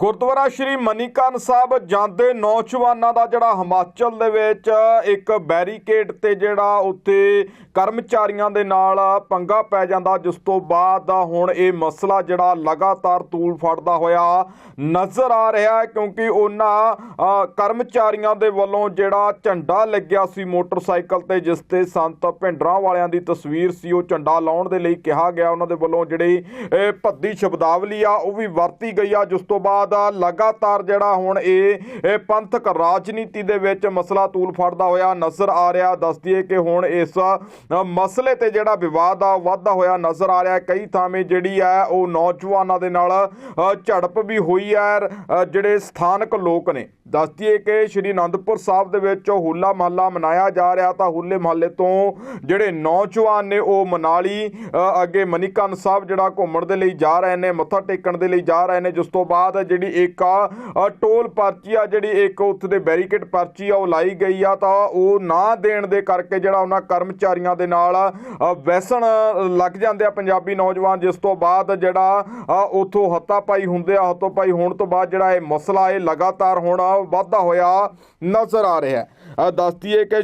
ਗੁਰਦੁਆਰਾ ਸ਼੍ਰੀ ਮਨੀਕਰਨ ਸਾਹਿਬ ਜਾਂਦੇ ਨੌਜਵਾਨਾਂ ਦਾ ਜਿਹੜਾ ਹਿਮਾਚਲ ਦੇ ਵਿੱਚ ਇੱਕ ਬੈਰੀਕੇਡ ਤੇ ਜਿਹੜਾ ਉੱਥੇ ਕਰਮਚਾਰੀਆਂ ਦੇ ਨਾਲ ਪੰਗਾ ਪੈ ਜਾਂਦਾ, ਜਿਸ ਤੋਂ ਬਾਅਦ ਹੁਣ ਇਹ ਮਸਲਾ ਜਿਹੜਾ ਲਗਾਤਾਰ ਤੂਲ ਫੜਦਾ ਹੋਇਆ ਨਜ਼ਰ ਆ ਰਿਹਾ ਕਿਉਂਕਿ ਉਹਨਾਂ ਕਰਮਚਾਰੀਆਂ ਦੇ ਵੱਲੋਂ ਜਿਹੜਾ ਝੰਡਾ ਲੱਗਿਆ ਸੀ ਮੋਟਰਸਾਈਕਲ ਤੇ, ਜਿਸ ਤੇ ਸੰਤ ਭਿੰਡਰਾਂ ਵਾਲਿਆਂ ਦੀ ਤਸਵੀਰ ਸੀ, ਉਹ ਝੰਡਾ ਲਾਉਣ ਦੇ ਲਈ ਕਿਹਾ ਗਿਆ। ਉਹਨਾਂ ਦੇ ਵੱਲੋਂ ਜਿਹੜੀ ਭੱਦੀ ਸ਼ਬਦਾਵਲੀ ਆ, ਉਹ ਵੀ ਵਰਤੀ ਗਈ ਆ, ਜਿਸ ਤੋਂ ਬਾਅਦ ਲਗਾਤਾਰ ਜਿਹੜਾ ਹੁਣ ਇਹ ਪੰਥਕ ਰਾਜਨੀਤੀ ਦੇ ਵਿੱਚ ਮਸਲਾ ਤੂਲ ਫੜਦਾ ਹੋਇਆ ਨਜ਼ਰ ਆ ਰਿਹਾ। ਦੱਸ ਦਈਏ ਕਿ ਹੁਣ ਇਸ ਮਸਲੇ ਤੇ ਜਿਹੜਾ ਵਿਵਾਦ ਆ, ਉਹ ਵੱਧਦਾ ਹੋਇਆ ਨਜ਼ਰ ਆ ਰਿਹਾ। ਕਈ ਥਾਵੇਂ ਜਿਹੜੀ ਆ, ਉਹ ਨੌਜਵਾਨਾਂ ਦੇ ਨਾਲ ਝੜਪ ਵੀ ਹੋਈ ਹੈ ਜਿਹੜੇ ਸਥਾਨਕ ਲੋਕ ਨੇ। ਦੱਸ ਦਈਏ ਕਿ ਸ਼੍ਰੀ ਅਨੰਦਪੁਰ ਸਾਹਿਬ ਦੇ ਵਿੱਚ ਹੋਲਾ ਮਹੱਲਾ ਮਨਾਇਆ ਜਾ ਰਿਹਾ ਤਾਂ ਹੋਲੇ ਮਹੱਲੇ ਤੋਂ ਜਿਹੜੇ ਨੌਜਵਾਨ ਨੇ, ਉਹ ਮਨਾਲੀ ਅੱਗੇ ਮਨੀਕਰਨ ਸਾਹਿਬ ਜਿਹੜਾ ਘੁੰਮਣ ਦੇ ਲਈ ਜਾ ਰਹੇ ਨੇ, ਮੱਥਾ ਟੇਕਣ ਦੇ ਲਈ ਜਾ ਰਹੇ ਨੇ। ਜਿਸ ਤੋਂ ਬਾਅਦ ਜਿਹੜੀ ਇੱਕ ਆ ਟੋਲ ਪਰਚੀ ਆ ਜਿਹੜੀ ਇੱਕ ਉੱਥੇ ਦੇ ਬੈਰੀਕੇਡ ਪਰਚੀ ਆ ਉਹ ਲਾਈ ਗਈ ਆ ਤਾਂ ਉਹ ਨਾ ਦੇਣ ਦੇ ਕਰਕੇ ਜਿਹੜਾ ਉਹਨਾਂ ਕਰਮਚਾਰੀਆਂ ਦੇ ਨਾਲ ਅ, ਵੈਸਣ ਲੱਗ ਜਾਂਦੇ ਆ ਪੰਜਾਬੀ ਨੌਜਵਾਨ ਜਿਸ ਤੋਂ ਬਾਅਦ ਜਿਹੜਾ ਅ, ਉੱਥੋਂ ਹੱਤਾਪਾਈ ਹੁੰਦੇ ਆ ਹੱਤੋਪਾਈ ਹੋਣ ਤੋਂ ਬਾਅਦ ਜਿਹੜਾ ਇਹ ਮਸਲਾ ਇਹ ਲਗਾਤਾਰ ਹੁਣ ਵਾਧਾ ਹੋਇਆ ਨਜ਼ਰ ਆ ਰਿਹਾ ਹੈ। ਅ, ਕਿ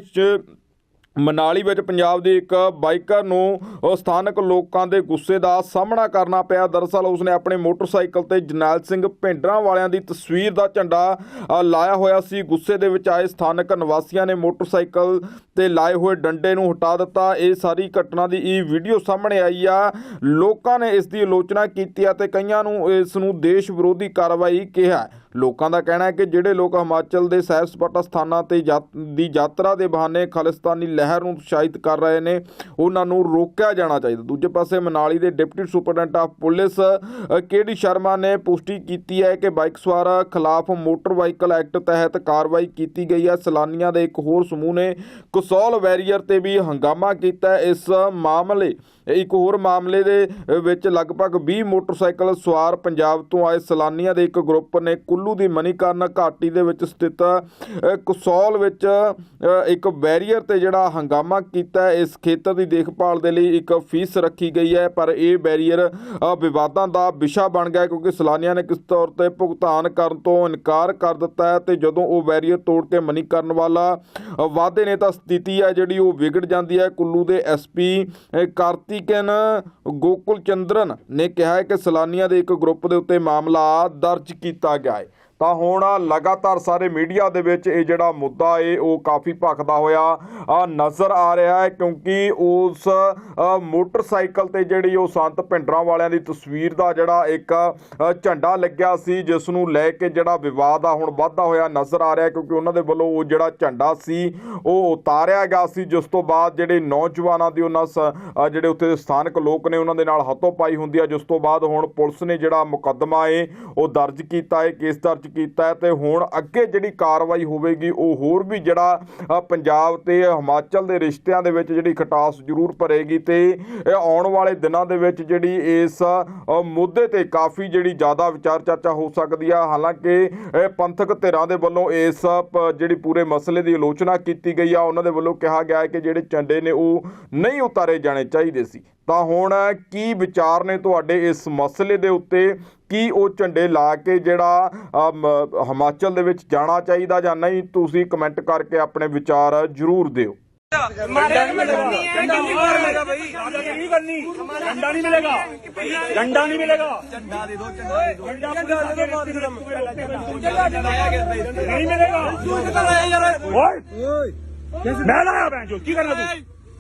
ਮਨਾਲੀ ਵਿੱਚ ਪੰਜਾਬ ਦੇ ਇੱਕ ਬਾਈਕਰ ਨੂੰ ਸਥਾਨਕ ਲੋਕਾਂ ਦੇ ਗੁੱਸੇ ਦਾ ਸਾਹਮਣਾ ਕਰਨਾ ਪਿਆ। ਦਰਅਸਲ ਉਸਨੇ ਆਪਣੇ ਮੋਟਰਸਾਈਕਲ ਤੇ ਜਰਨੈਲ ਸਿੰਘ ਭਿੰਡਰਾਂ ਵਾਲਿਆਂ ਦੀ ਤਸਵੀਰ ਦਾ ਝੰਡਾ ਲਾਇਆ ਹੋਇਆ ਸੀ। ਗੁੱਸੇ ਦੇ ਵਿੱਚ ਆਏ ਸਥਾਨਕ ਨਿਵਾਸੀਆਂ ਨੇ ਮੋਟਰਸਾਈਕਲ ਤੇ ਲਾਏ ਹੋਏ ਡੰਡੇ ਨੂੰ ਹਟਾ ਦਿੱਤਾ। ਇਹ ਸਾਰੀ ਘਟਨਾ ਦੀ ਇਹ ਵੀਡੀਓ ਸਾਹਮਣੇ ਆਈ ਆ। ਲੋਕਾਂ ਨੇ ਇਸ ਦੀ ਆਲੋਚਨਾ ਕੀਤੀ ਅਤੇ ਕਈਆਂ ਨੂੰ ਇਸ ਨੂੰ ਦੇਸ਼ ਵਿਰੋਧੀ ਕਾਰਵਾਈ ਕਿਹਾ। ਲੋਕਾਂ ਦਾ ਕਹਿਣਾ ਹੈ ਕਿ ਜਿਹੜੇ ਲੋਕ ਹਿਮਾਚਲ ਦੇ ਸੈਰ ਸਪਾਟਾ ਸਥਾਨਾਂ ਤੇ ਯਾਤ- ਦੀ ਯਾਤਰਾ ਦੇ ਬਹਾਨੇ ਖਾਲਿਸਤਾਨੀ ਲਹਿਰ ਨੂੰ ਉਤਸ਼ਾਹਿਤ ਕਰ ਰਹੇ ਨੇ ਉਹਨਾਂ ਨੂੰ ਰੋਕਿਆ ਜਾਣਾ ਚਾਹੀਦਾ। ਦੂਜੇ ਪਾਸੇ ਮਨਾਲੀ ਦੇ deputy superintendent of police uh, KD Sharma ਨੇ ਪੁਸ਼ਟੀ ਕੀਤੀ ਹੈ ਕਿ ਬਾਈਕ ਸਵਾਰ ਖਿਲਾਫ ਮੋਟਰ ਵਾਹੀਕਲ ਐਕਟ ਤਹਿਤ ਕਾਰਵਾਈ ਕੀਤੀ ਗਈ ਹੈ। ਸੈਲਾਨੀਆਂ ਦੇ ਇੱਕ ਹੋਰ ਸਮੂਹ ਨੇ ਕਸੌਲ ਵੈਰੀਅਰ ਤੇ ਵੀ ਹੰਗਾਮਾ ਕੀਤਾ। ਇਸ ਮਾਮਲੇ ਇੱਕ ਹੋਰ ਮਾਮਲੇ ਦੇ ਵਿੱਚ ਲਗਭਗ 20 ਮੋਟਰਸਾਈਕਲ ਸਵਾਰ ਪੰਜਾਬ ਤੋਂ ਆਏ ਸੈਲਾਨੀਆਂ ਦੇ ਇੱਕ ਗਰੁੱਪ ਨੇ ਕੁੱਲੂ ਦੀ ਮਨੀਕਰਨ ਘਾਟੀ ਦੇ ਵਿੱਚ ਸਥਿਤ ਕਸੌਲ ਵਿੱਚ ਇੱਕ ਬੈਰੀਅਰ ਤੇ ਜਿਹੜਾ ਹੰਗਾਮਾ ਕੀਤਾ ਇਸ ਖੇਤਰ ਦੀ ਦੇਖਭਾਲ ਦੇ ਲਈ ਇੱਕ ਫੀਸ ਰੱਖੀ ਗਈ ਹੈ ਪਰ ਇਹ ਬੈਰੀਅਰ ਵਿਵਾਦਾਂ ਦਾ ਵਿਸ਼ਾ ਬਣ ਗਿਆ ਕਿਉਂਕਿ ਸੈਲਾਨੀਆਂ ਨੇ ਕਿਸ ਤੌਰ ਤੇ ਭੁਗਤਾਨ ਕਰਨ ਤੋਂ ਇਨਕਾਰ ਕਰ ਦਿੱਤਾ ਹੈ ਤੇ ਜਦੋਂ ਉਹ ਬੈਰੀਅਰ ਤੋੜ ਕੇ ਮਨੀਕਰਨ ਵਾਲਾ ਅ, ਵਾਧੇ ਨੇ ਤਾਂ ਸਥਿਤੀ ਹੈ ਜਿਹੜੀ ਉਹ ਵਿਗੜ ਜਾਂਦੀ ਹੈ। ਕੁੱਲੂ ਦੇ ਐਸਪੀ ਕਾਰਤਿਕਨ ਗੋਕੁਲ ਚੰਦਰਨ ਨੇ ਕਿਹਾ ਹੈ ਕਿ ਸੈਲਾਨੀਆਂ ਦੇ ਇੱਕ ਗਰੁੱਪ ਦੇ ਉੱਤੇ ਮਾਮਲਾ ਦਰਜ ਕੀਤਾ ਗਿਆ ਹੈ। ਤਾਂ ਹੁਣ ਲਗਾਤਾਰ ਸਾਰੇ ਮੀਡੀਆ ਦੇ ਵਿੱਚ ਇਹ ਜਿਹੜਾ ਮੁੱਦਾ ਏ, ਉਹ ਕਾਫੀ ਭਖਦਾ ਹੋਇਆ ਨਜ਼ਰ ਆ ਰਿਹਾ ਹੈ ਕਿਉਂਕਿ ਉਸ ਮੋਟਰਸਾਈਕਲ ਤੇ ਜਿਹੜੀ ਉਹ ਸੰਤ ਭਿੰਡਰਾਂ ਵਾਲਿਆਂ ਦੀ ਤਸਵੀਰ ਦਾ ਜਿਹੜਾ ਇੱਕ ਝੰਡਾ ਲੱਗਿਆ ਸੀ, ਜਿਸ ਨੂੰ ਲੈ ਕੇ ਜਿਹੜਾ ਵਿਵਾਦ ਆ ਹੁਣ ਵੱਧਦਾ ਹੋਇਆ ਨਜ਼ਰ ਆ ਰਿਹਾ ਕਿਉਂਕਿ ਉਹਨਾਂ ਦੇ ਵੱਲੋਂ ਉਹ ਜਿਹੜਾ ਝੰਡਾ ਸੀ, ਉਹ ਉਤਾਰਿਆ ਗਿਆ ਸੀ, ਜਿਸ ਤੋਂ ਬਾਅਦ ਜਿਹੜੇ ਨੌਜਵਾਨਾਂ ਦੀ ਉਹਨਾਂ ਸ- ਜਿਹੜੇ ਉੱਥੇ ਸਥਾਨਕ ਲੋਕ ਨੇ ਉਹਨਾਂ ਦੇ ਨਾਲ ਹੱਥੋਂ ਪਾਈ ਹੁੰਦੀ ਆ, ਜਿਸ ਤੋਂ ਬਾਅਦ ਹੁਣ ਪੁਲਿਸ ਨੇ ਜਿਹੜਾ ਮੁਕੱਦਮਾ ਏ, ਉਹ ਦਰਜ ਕੀਤਾ ਹੈ ਕੇਸ ਦਰਜ ਕੀਤਾ ਹੈ ਤੇ ਹੁਣ ਅੱਗੇ ਜਿਹੜੀ ਕਾਰਵਾਈ ਹੋਵੇਗੀ, ਉਹ ਹੋਰ ਵੀ ਜਿਹੜਾ ਪੰਜਾਬ ਤੇ ਹਿਮਾਚਲ ਦੇ ਰਿਸ਼ਤਿਆਂ ਦੇ ਵਿੱਚ ਜਿਹੜੀ ਖਟਾਸ ਜ਼ਰੂਰ ਭਰੇਗੀ ਤੇ ਆਉਣ ਵਾਲੇ ਦਿਨਾਂ ਦੇ ਵਿੱਚ ਜਿਹੜੀ ਇਸ ਮੁੱਦੇ ਤੇ ਕਾਫੀ ਜਿਹੜੀ ਜ਼ਿਆਦਾ ਵਿਚਾਰ ਚਰਚਾ ਹੋ ਸਕਦੀ ਆ। ਹਾਲਾਂਕਿ ਪੰਥਕ ਧਿਰਾਂ ਦੇ ਵੱਲੋਂ ਇਸ, ਪ- ਜਿਹੜੀ ਪੂਰੇ ਮਸਲੇ ਦੀ ਆਲੋਚਨਾ ਕੀਤੀ ਗਈ ਆ। ਉਹਨਾਂ ਦੇ ਵੱਲੋਂ ਕਿਹਾ ਗਿਆ ਹੈ ਕਿ ਜਿਹੜੇ ਝੰਡੇ ਨੇ ਉਹ ਨਹੀਂ ਉਤਾਰੇ ਜਾਣੇ ਚਾਹੀਦੇ ਸੀ। ਤਾਂ ਹੁਣ ਕੀ ਵਿਚਾਰ ਨੇ ਤੁਹਾਡੇ ਇਸ ਮਸਲੇ ਦੇ ਉੱਤੇ? ਕੀ ਉਹ ਝੰਡੇ ਲਾ ਕੇ ਜਿਹੜਾ ਹਿਮਾਚਲ ਦੇ ਵਿੱਚ ਜਾਣਾ ਚਾਹੀਦਾ ਜਾਂ ਨਹੀਂ? ਤੁਸੀਂ ਕਮੈਂਟ ਕਰਕੇ ਆਪਣੇ ਵਿਚਾਰ ਜ਼ਰੂਰ ਦਿਓ। ਮੈਂ ਲਾਇਆ ਭੈਣ ਕੀ ਕਰਨਾ ਤੂੰ?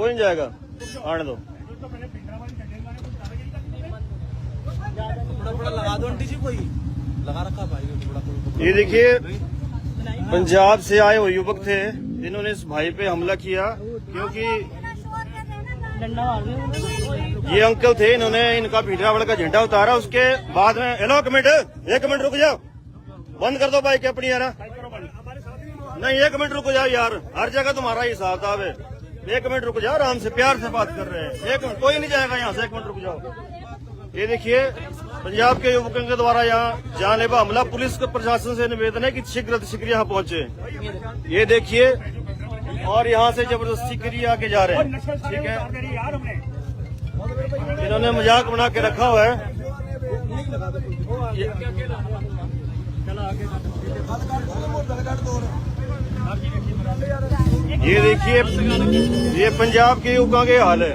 कोई नहीं जाएगा। आने दो। लगा दो आंटी जी कोई लगा रखा भाई ये देखिए पंजाब से आए हुए युवक थे। जिन्होंने इस भाई पे हमला किया क्योंकि ये अंकल थे इन्होंने इनका भीड़रावल का झंडा उतारा। उसके बाद में हेलो एक मिनट एक मिनट रुक जाओ। बंद कर दो बाइक अपनी यार। नहीं एक मिनट रुक जाओ यार। हर जगह तुम्हारा ही हिसाब किताब है। एक मिनट रुक जाओ, आराम से प्यार से बात कर रहे हैं। एक मिनट, कोई नहीं जाएगा यहाँ से, एक मिनट रुक जाओ। ये देखिए, पंजाब के युवकों के द्वारा यहाँ जानलेवा हमला, पुलिस के प्रशासन से निवेदन है कि शीघ्र शीघ्र यहाँ पहुँचे। ये देखिए, और यहाँ से ज़बरदस्ती करिए आके जा रहे हैं। ठीक है? इन्होंने मज़ाक बना के रखा हुआ है। ये देखिए ये पंजाब के युवकों के हाल है।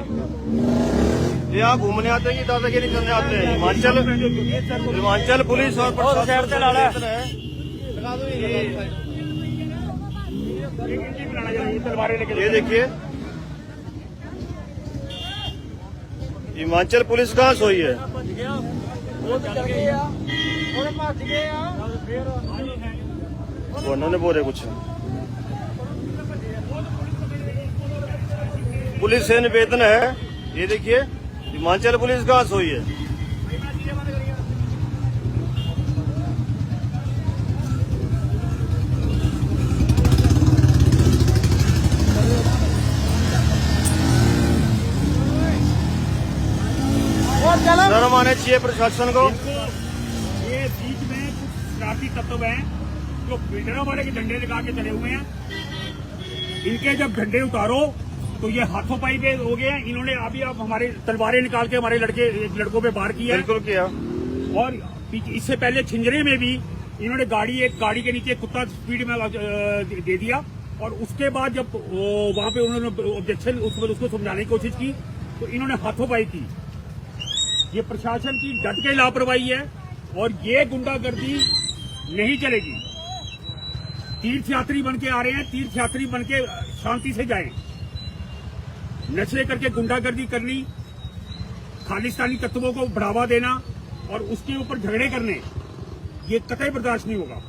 ये यहाँ घूमने आते हैं कि दादागिरी करने आते हैं? हिमाचल हिमाचल पुलिस और प्रशासन है। ये देखिए हिमाचल पुलिस कहाँ सोई है? उन्होंने बोले कुछ। पुलिस से निवेदन है। ये देखिए, हिमाचल पुलिस कहाँ सोई है। शर्म आने चाहिए प्रशासन को। ये बीच में कुछ शरारती तत्व हैं, जो बिल्डरों वाले के झंडे लगा के चले हुए हैं। इनके जब झंडे उतारो तो ये हाथों पाई पे हो गए हैं। इन्होंने अभी अब हमारे तलवारें निकाल के हमारे लड़के लड़कों पे बार किया। बिल्कुल किया। और इससे पहले छिंजरे में भी इन्होंने गाड़ी एक गाड़ी के नीचे कुत्ता स्पीड में दे दिया। और उसके बाद जब वहाँ पे उन्होंने ऑब्जेक्शन उस पर उसको समझाने की कोशिश की तो इन्होंने हाथोपाई की। ये प्रशासन की डट के लापरवाही है और ये गुंडागर्दी नहीं चलेगी। तीर्थयात्री बन के आ रहे हैं तीर्थयात्री बन के शांति से जाएँ। नशे करके गुंडागर्दी करनी खालिस्तानी तत्वों को बढ़ावा देना और उसके ऊपर झगड़े करने ये कतई बर्दाश्त नहीं होगा